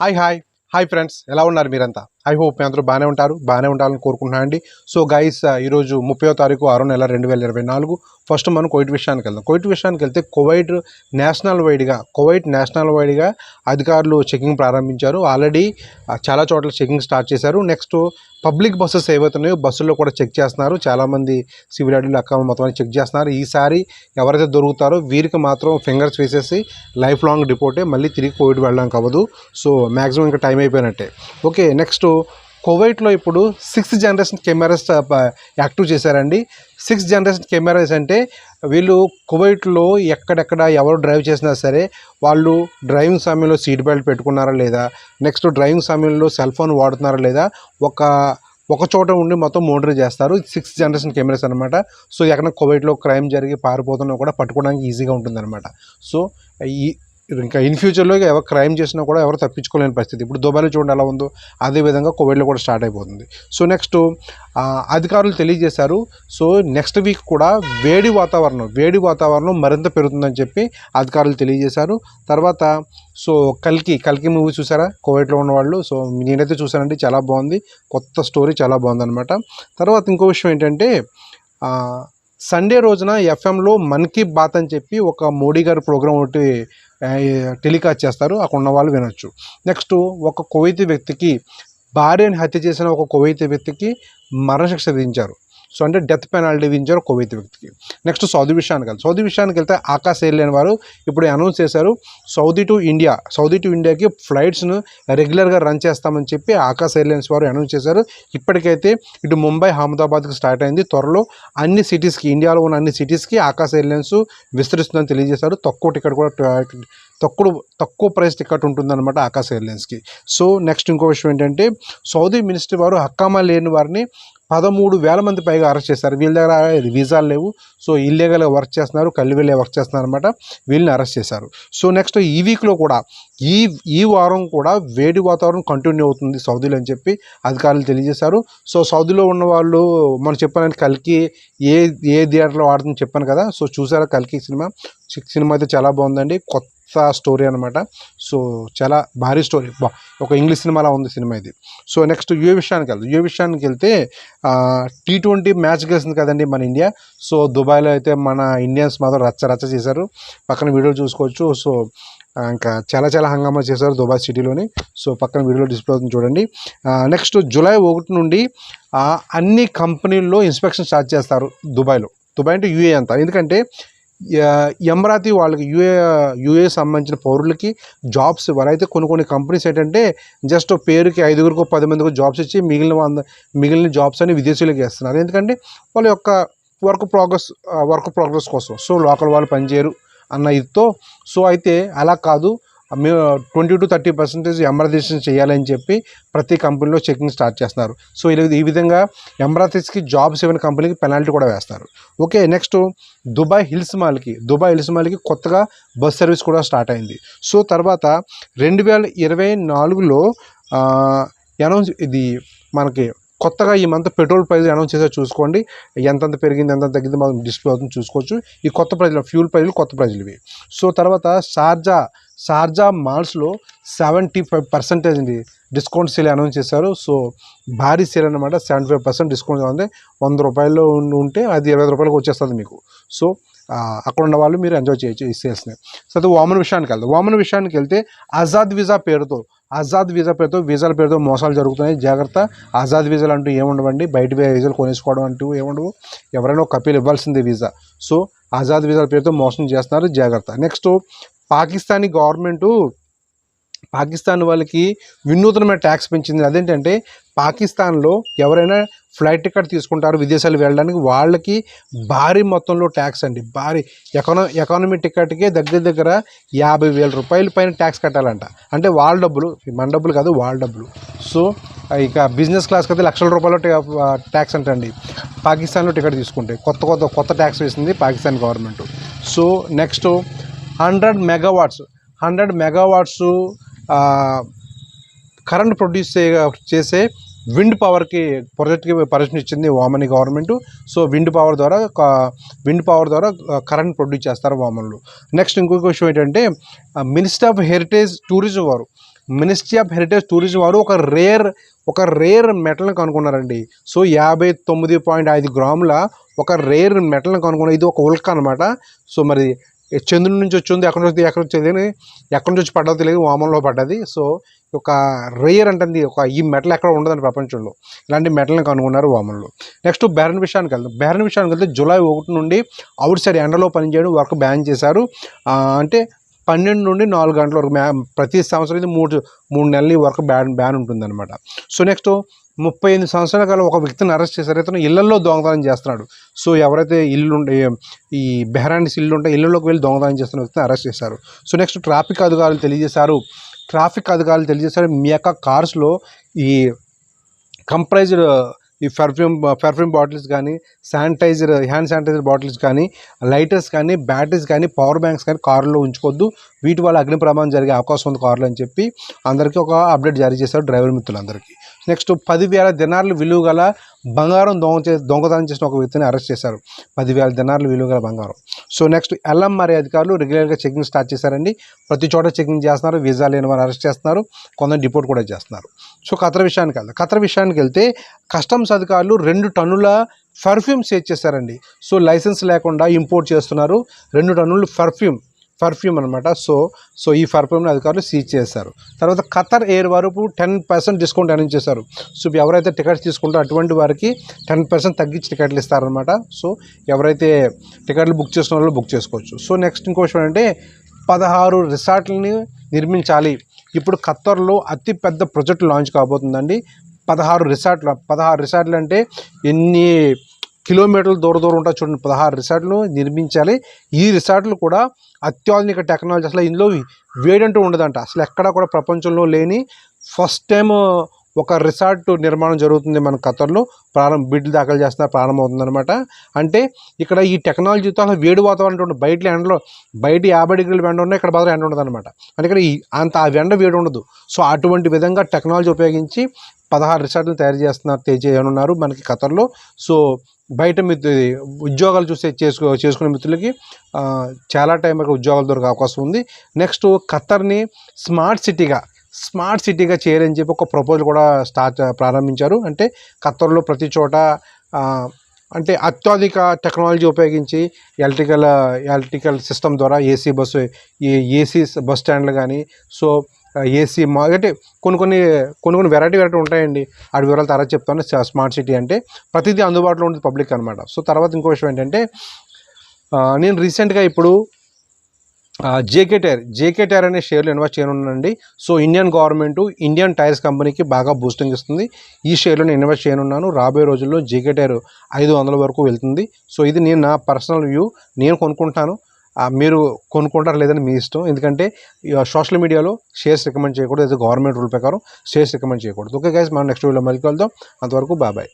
Hi hi. Hi friends. ఎలా ఉన్నారు మీరంతా? ఐ హోప్ మీ అందరూ బాగానే ఉంటారు బాగానే ఉండాలని కోరుకుంటున్నాను అండి సో గైస్ ఈరోజు ముప్పై తారీఖు ఆరో నెల రెండు వేల ఇరవై నాలుగు. ఫస్ట్ మనం కోవిడ్ విషయానికి వెళ్దాం. కోవిడ్ విషయానికి వెళ్తే కోవిడ్ నేషనల్ వైడ్గా కోవిడ్ నేషనల్ వైడ్గా అధికారులు చెకింగ్ ప్రారంభించారు. ఆల్రెడీ చాలా చోట్ల చెకింగ్ స్టార్ట్ చేశారు. నెక్స్ట్ పబ్లిక్ బస్సెస్ ఏవైతున్నాయో బస్సుల్లో కూడా చెక్ చేస్తున్నారు. చాలామంది సివిల్ అడ్డీలు అక్క మొత్తం చెక్ చేస్తున్నారు. ఈసారి ఎవరైతే దొరుకుతారో వీరికి మాత్రం ఫింగర్స్ వేసేసి లైఫ్ లాంగ్ డిపోటే మళ్ళీ తిరిగి కోవిడ్ వెళ్ళడానికి అవ్వదు సో మ్యాక్సిమం ఇంకా టైం అయిపోయినట్టే. ఓకే నెక్స్ట్ కువైట్లో ఇప్పుడు సిక్స్త్ జనరేషన్ కెమెరాస్ యాక్టివ్ చేశారండి. సిక్స్త్ జనరేషన్ కెమెరాస్ అంటే వీళ్ళు కువైట్లో ఎక్కడెక్కడ ఎవరు డ్రైవ్ చేసినా సరే వాళ్ళు డ్రైవింగ్ సమయంలో సీట్ బెల్ట్ పెట్టుకున్నారా లేదా నెక్స్ట్ డ్రైవింగ్ సమయంలో సెల్ ఫోన్ వాడుతున్నారా లేదా ఒక ఒక చోట ఉండి మొత్తం మోటర్ చేస్తారు. సిక్స్త్ జనరేషన్ కెమెరాస్ అనమాట సో ఎక్కడ కువైట్లో క్రైమ్ జరిగి పారిపోతున్నా కూడా పట్టుకోవడానికి ఈజీగా ఉంటుందన్నమాట. సో ఈ ఇంకా ఇన్ ఫ్యూచర్లో ఎవరు క్రైమ్ చేసినా కూడా ఎవరు తప్పించుకోలేని పరిస్థితి. ఇప్పుడు దుబాయ్లో చూడండి ఎలా ఉందో అదే విధంగా కోవిడ్లో కూడా స్టార్ట్ అయిపోతుంది. సో నెక్స్ట్ అధికారులు తెలియజేశారు. సో నెక్స్ట్ వీక్ కూడా వేడి వాతావరణం వేడి వాతావరణం మరింత పెరుగుతుందని చెప్పి అధికారులు తెలియజేశారు. తర్వాత సో కల్కి కల్కి మూవీ చూసారా? కోవిడ్లో ఉన్నవాళ్ళు. సో నేనైతే చూసానండి చాలా బాగుంది. కొత్త స్టోరీ చాలా బాగుందన్నమాట. తర్వాత ఇంకో విషయం ఏంటంటే సండే రోజున ఎఫ్ఎంలో మన్ కీ బాత్ అని చెప్పి ఒక మోడీ గారి ప్రోగ్రాం ఒకటి టెలికాస్ట్ చేస్తారు. అక్కడ ఉన్న వాళ్ళు వినొచ్చు. నెక్స్ట్ ఒక కువైతీ వ్యక్తికి భార్యని హత్య చేసిన ఒక కువైతీ వ్యక్తికి మరణశిక్ష విధించారు. సో అంటే డెత్ పెనాల్టీ విధించారు కువైతీ వ్యక్తికి. నెక్స్ట్ సౌదీ విషయానికి వెళ్తే సౌదీ విషయానికి వెళ్తే ఆకాశ్ ఎయిర్లైన్ వారు ఇప్పుడు అనౌన్స్ చేశారు Saudi to India Saudi to ఇండియాకి ఫ్లైట్స్ను రెగ్యులర్గా రన్ చేస్తామని చెప్పి ఆకాశ్ ఎయిర్లైన్స్ వారు అనౌన్స్ చేశారు. ఇప్పటికైతే ఇటు ముంబై అహ్మదాబాద్కి స్టార్ట్ అయింది. త్వరలో అన్ని సిటీస్కి ఇండియాలో ఉన్న అన్ని సిటీస్కి ఆకాశ్ ఎయిర్లైన్స్ విస్తరిస్తుందని తెలియజేశారు. తక్కువ టికెట్ కూడా తక్కువ తక్కువ ప్రైస్ టికెట్ ఉంటుందన్నమాట ఆకాశ ఎయిర్లైన్స్కి సో నెక్స్ట్ ఇంకో విషయం ఏంటంటే సౌదీ మినిస్ట్రీ వారు హక్కామా లేని వారిని పదమూడు వేల మంది పైగా అరెస్ట్ చేశారు. వీళ్ళ దగ్గర వీసాలు లేవు. సో ఇల్లీగల్గా వర్క్ చేస్తున్నారు కళ్ళు వెళ్ళే వర్క్ చేస్తున్నారు అనమాట వీళ్ళని అరెస్ట్ చేశారు. సో నెక్స్ట్ ఈ వీక్లో కూడా ఈ ఈ వారం కూడా వేడి వాతావరణం కంటిన్యూ అవుతుంది సౌదీలో అని చెప్పి అధికారులు తెలియజేశారు. సో సౌదీలో ఉన్న వాళ్ళు మనం చెప్పానంటే కల్కి ఏ ఏ థియేటర్లో ఆడుతుందని చెప్పాను కదా. సో చూసారా కల్కి సినిమా? సినిమా అయితే చాలా బాగుందండి. కొత్త స్టోరీ అనమాట సో చాలా భారీ స్టోరీ. ఒక ఇంగ్లీష్ సినిమాలా ఉంది సినిమా ఇది. సో నెక్స్ట్ యుఏ విషయానికి వెళ్తాం యుఏ విషయానికి వెళ్తే టీ ట్వంటీ మ్యాచ్ గెలిచింది కదండి మన ఇండియా. సో దుబాయ్లో అయితే మన ఇండియన్స్ మాత్రం రచ్చ రచ్చ చేశారు. పక్కన వీడియోలు చూసుకోవచ్చు. సో ఇంకా చాలా చాలా హంగామా చేశారు దుబాయ్ సిటీలోని. సో పక్కన వీడియోలో డిస్ప్లే అవుతుంది చూడండి. నెక్స్ట్ జూలై ఒకటి నుండి అన్ని కంపెనీల్లో ఇన్స్పెక్షన్ స్టార్ట్ చేస్తారు దుబాయ్లో. దుబాయ్ అంటే యూఏ అంతా. ఎందుకంటే ఎమరాతి వాళ్ళకి యూఏ యూఏ సంబంధించిన పౌరులకి జాబ్స్ ఇవ్వాలి అయితే కొన్ని కొన్ని కంపెనీస్ ఏంటంటే జస్ట్ పేరుకి ఐదుగురికి పది మందికి జాబ్స్ ఇచ్చి మిగిలిన వంద మిగిలిన జాబ్స్ అని విదేశీయులకు వేస్తున్నారు ఎందుకంటే వాళ్ళ యొక్క వర్క్ ప్రోగ్రెస్ వర్క్ ప్రోగ్రెస్ కోసం సో లోకల్ వాళ్ళు పనిచేయరు అన్న ఇదితో. సో అయితే అలా కాదు. మేము twenty two thirty percentage emergency చేయాలని చెప్పి ప్రతి కంపెనీలో చెకింగ్ స్టార్ట్ చేస్తున్నారు. సో ఈ విధంగా ఎమరాతిస్కి జాబ్స్ ఇవ్వని కంపెనీకి పెనాల్టీ కూడా వేస్తారు. ఓకే నెక్స్ట్ దుబాయ్ హిల్స్ మాల్కి దుబాయ్ హిల్స్ మాల్కి కొత్తగా బస్ సర్వీస్ కూడా స్టార్ట్ అయింది. సో తర్వాత రెండు వేల ఇరవై నాలుగులో అనౌన్స్ ఇది మనకి కొత్తగా ఈ మంత్ పెట్రోల్ ప్రైస్ అనౌన్స్ చేసే చూసుకోండి. ఎంతంత పెరిగింది ఎంతెంత తగ్గింది మనం డిస్ప్లే అవుతుంది చూసుకోవచ్చు. ఈ కొత్త ప్రైజ్లు ఫ్యూల్ ప్రైజ్లు కొత్త ప్రైజ్లు ఇవి. సో తర్వాత షార్జా షార్జా మాల్స్లో సెవెంటీ ఫైవ్ పర్సెంటేజ్ అండి డిస్కౌంట్ సేల్ అనౌన్స్ చేశారు. సో భారీ సేల్ అనమాట సెవెంటీ ఫైవ్ పర్సెంట్ డిస్కౌంట్ ఉంది. వంద రూపాయల్లో ఉంటే అది ఇరవై రూపాయలకు వచ్చేస్తుంది మీకు. సో అక్కడ ఉన్న వాళ్ళు మీరు ఎంజాయ్ చేయొచ్చు ఈ సేల్స్ని సో వామన్ విషయానికి వెళ్తే వామన్ విషయానికి వెళ్తే ఆజాద్ వీజా పేరుతో ఆజాద్ వీజా పేరుతో వీసాల పేరుతో మోసాలు జరుగుతున్నాయి. జాగ్రత్త. ఆజాద్ వీసాలు అంటూ ఏముండవండి? బయట పోయి వీసాలు కొనేసుకోవడం అంటూ ఏముండవు. ఎవరైనా ఒక కపీలు ఇవ్వాల్సిందే వీసా సో ఆజాద్ వీసాల పేరుతో మోసం చేస్తున్నారు. జాగ్రత్త. నెక్స్ట్ పాకిస్తానీ గవర్నమెంటు పాకిస్తాన్ వాళ్ళకి వినూతనమైన ట్యాక్స్ పెంచింది. అదేంటంటే పాకిస్తాన్లో ఎవరైనా ఫ్లైట్ టికెట్ తీసుకుంటారు విదేశాలు వెళ్ళడానికి వాళ్ళకి భారీ మొత్తంలో ట్యాక్స్ అండి. భారీ ఎకానో ఎకానమీ టికెట్కే దగ్గర దగ్గర యాభై వేల రూపాయల పైన ట్యాక్స్ కట్టాలంట. అంటే వాళ్ళ డబ్బులు మన డబ్బులు కాదు వాళ్ళ డబ్బులు. సో ఇక బిజినెస్ క్లాస్కి అయితే లక్షల రూపాయల ట్యాక్స్ అంటండి. పాకిస్తాన్లో టికెట్ తీసుకుంటే కొత్త కొత్త కొత్త ట్యాక్స్ వేసింది Pakistan government. So next hundred megawatts hundred megawatts current produce చేసే విండ్ పవర్కి ప్రాజెక్ట్కి పర్మిషన్ ఇచ్చింది Omani government so wind power ద్వారా విండ్ పవర్ ద్వారా కరెంట్ ప్రొడ్యూస్ చేస్తారు వామన్లు. నెక్స్ట్ ఇంకొక విషయం ఏంటంటే మినిస్టర్ ఆఫ్ హెరిటేజ్ టూరిజం వారు. మినిస్ట్రీ ఆఫ్ హెరిటేజ్ టూరిజం వారు ఒక రేర్ ఒక రేర్ మెటల్ని కనుక్కున్నారండి. సో యాభై తొమ్మిది పాయింట్ ఐదు గ్రాముల ఒక రేర్ మెటల్ని కనుక్కున్నారు. ఇది ఒక ఉల్క అనమాట సో మరి చంద్రుడి నుంచి వచ్చింది ఎక్కడి నుంచి ఎక్కడ నుంచి తెలియని ఎక్కడి నుంచి వచ్చి పడ్డదో తెలియదు వామంలో పడ్డది. సో ఒక రేయర్ అంటుంది ఒక ఈ మెటల్ ఎక్కడ ఉండదండి ప్రపంచంలో. ఇలాంటి మెటల్ని కనుగొన్నారు వామన్లో. నెక్స్ట్ బెరన్ విషయానికి వెళ్దాం. బెరన్ విషయానికి వెళ్తే జూలై ఒకటి నుండి అవుట్ సైడ్ ఎండలో పనిచేయడం వర్క్ బ్యాన్ చేశారు. అంటే పన్నెండు నుండి నాలుగు గంటల వరకు ప్రతి సంవత్సరం ఇది మూడు మూడు నెలల వరకు బ్యాన్ బ్యాన్ ఉంటుందన్నమాట. సో నెక్స్ట్ ముప్పై ఎనిమిది సంవత్సరాల కాలం ఒక వ్యక్తిని అరెస్ట్ చేశారు. ఇతను ఇళ్ళలో దొంగతనం చేస్తున్నాడు. సో ఎవరైతే ఇల్లు ఉండే ఈ బెహరాండిస్ ఇల్లు ఉంటే ఇళ్ళలోకి వెళ్ళి దొంగతనం చేస్తున్న వ్యక్తిని అరెస్ట్ చేశారు. సో నెక్స్ట్ ట్రాఫిక్ అధికారులు తెలియజేశారు. ట్రాఫిక్ అధికారులు తెలియజేశారు. మీ యొక్క కార్స్లో ఈ కంప్రైజ్డ్ ఈ పర్ఫ్యూమ్ పర్ఫ్యూమ్ బాటిల్స్ కానీ శానిటైజర్ హ్యాండ్ శానిటైజర్ బాటిల్స్ కానీ లైటర్స్ కానీ బ్యాటరీస్ కానీ పవర్ బ్యాంక్స్ కానీ కారులో ఉంచుకోవద్దు. వీటి వల్ల అగ్ని ప్రమాదం జరిగే అవకాశం ఉంది కారులో అని చెప్పి అందరికీ ఒక అప్డేట్ జారీ చేశారు డ్రైవర్ మిత్రులందరికీ. నెక్స్ట్ పదివేల దినార్లు విలువ గల బంగారం దొంగ చే దొంగతనం చేసిన ఒక వ్యక్తిని అరెస్ట్ చేశారు. పదివేల దినార్లు విలువ బంగారం. సో నెక్స్ట్ ఎల్ఎంఆర్ఏ అధికారులు రెగ్యులర్గా చెకింగ్ స్టార్ట్ చేశారండి. ప్రతి చోట చెకింగ్ చేస్తున్నారు. వీసా లేని వారు అరెస్ట్ చేస్తున్నారు. కొందరు డిపోర్ట్ కూడా చేస్తున్నారు. సో ఖతర్ విషయానికి వెళ్దాం. ఖతర్ విషయానికి వెళ్తే కస్టమ్స్ అధికారులు రెండు టన్నుల పర్ఫ్యూమ్ సేజ్ చేశారండి. సో లైసెన్స్ లేకుండా ఇంపోర్ట్ చేస్తున్నారు. రెండు టన్నులు పర్ఫ్యూమ్ పర్ఫ్యూమ్ అనమాట సో సో ఈ పర్ఫ్యూమ్ని అధికారులు సీజ్ చేశారు. తర్వాత ఖతర్ ఎయిర్ వరకు టెన్ పర్సెంట్ డిస్కౌంట్ అనౌన్స్ చేశారు. సో ఎవరైతే టికెట్స్ తీసుకుంటారో అటువంటి వారికి టెన్ పర్సెంట్ తగ్గించి టికెట్లు ఇస్తారనమాట సో ఎవరైతే టికెట్లు బుక్ చేసుకున్న వాళ్ళు బుక్ చేసుకోవచ్చు. సో నెక్స్ట్ ఇంకో విషయం అంటే పదహారు రిసార్ట్లని నిర్మించాలి. ఇప్పుడు ఖత్తర్లో అతి పెద్ద ప్రాజెక్ట్ లాంచ్ కాబోతుందండి. పదహారు రిసార్ట్లు పదహారు రిసార్ట్లు అంటే ఎన్ని కిలోమీటర్లు దూర దూరం ఉంటా చూడండి. పదహారు రిసార్ట్లు నిర్మించాలి. ఈ రిసార్ట్లు కూడా అత్యాధునిక టెక్నాలజీ అసలు ఇందులో వేడంటూ ఉండదంట. అసలు ఎక్కడా కూడా ప్రపంచంలో లేని ఫస్ట్ టైం ఒక రిసార్ట్ నిర్మాణం జరుగుతుంది మన ఖతర్లో ప్రారంభ బిడ్లు దాఖలు చేస్తున్న ప్రారంభమవుతుందనమాట అంటే ఇక్కడ ఈ టెక్నాలజీతో అసలు వేడి వాతావరణం ఉంటుంది. బయట ఎండలో బయట యాభై డిగ్రీలు ఎండ ఉన్నాయి ఇక్కడ బాగా ఎండ ఉండదు అనమాట అంటే ఇక్కడ ఈ అంత ఆ ఎండ వేడి ఉండదు. సో అటువంటి విధంగా టెక్నాలజీ ఉపయోగించి పదహారు రిసార్ట్లు తయారు చేస్తున్నారు తయారు చేయనున్నారు మనకి ఖతర్లో. సో బయట మిత్రు ఉద్యోగాలు చూసే చేసుకో చేసుకునే మిత్రులకి చాలా టైం వరకు ఉద్యోగాలు దొరికే అవకాశం ఉంది. నెక్స్ట్ ఖత్తర్ని స్మార్ట్ సిటీగా స్మార్ట్ సిటీగా చేయాలని చెప్పి ఒక ప్రపోజల్ కూడా స్టార్ట్ ప్రారంభించారు. అంటే ఖత్తర్లో ప్రతి చోట అంటే అత్యాధునిక టెక్నాలజీ ఉపయోగించి ఎలక్ట్రికల్ ఎలక్ట్రికల్ సిస్టమ్ ద్వారా ఏసీ బస్సు ఏసీ బస్ స్టాండ్లు కానీ సో ఏసీ మా అంటే కొన్ని కొన్ని కొన్ని కొన్ని వెరైటీ వెరైటీ ఉంటాయండి. వాటి వివరాలు తర్వాత చెప్తాను. స్మార్ట్ సిటీ అంటే ప్రతిదీ అందుబాటులో ఉంటుంది పబ్లిక్ అనమాట సో తర్వాత ఇంకో విషయం ఏంటంటే నేను రీసెంట్గా ఇప్పుడు జేకే టైర్ జేకే టైర్ అనే షేర్లు invest చేయనున్నానండి. So Indian government Indian tyres కంపెనీకి బాగా బూస్టింగ్ ఇస్తుంది. ఈ షేర్లో నేను ఇన్వెస్ట్ చేయనున్నాను. రాబోయే రోజుల్లో జేకే టైర్ ఐదు వందల వరకు వెళ్తుంది. సో ఇది నేను నా పర్సనల్ వ్యూ నేను కొనుక్కుంటాను. మీరు కొనుక్కుంటారు లేదని మీ ఇష్టం. ఎందుకంటే సోషల్ మీడియాలో షేర్స్ రికమెండ్ చేయకూడదు. అది గవర్నమెంట్ రూల్ ప్రకారం షేర్స్ రికమెండ్ చేయకూడదు. ఓకే గైస్ మనం నెక్స్ట్ వీడియో మళ్ళీ కలుద్దాం. అంతవరకు బాబాయ్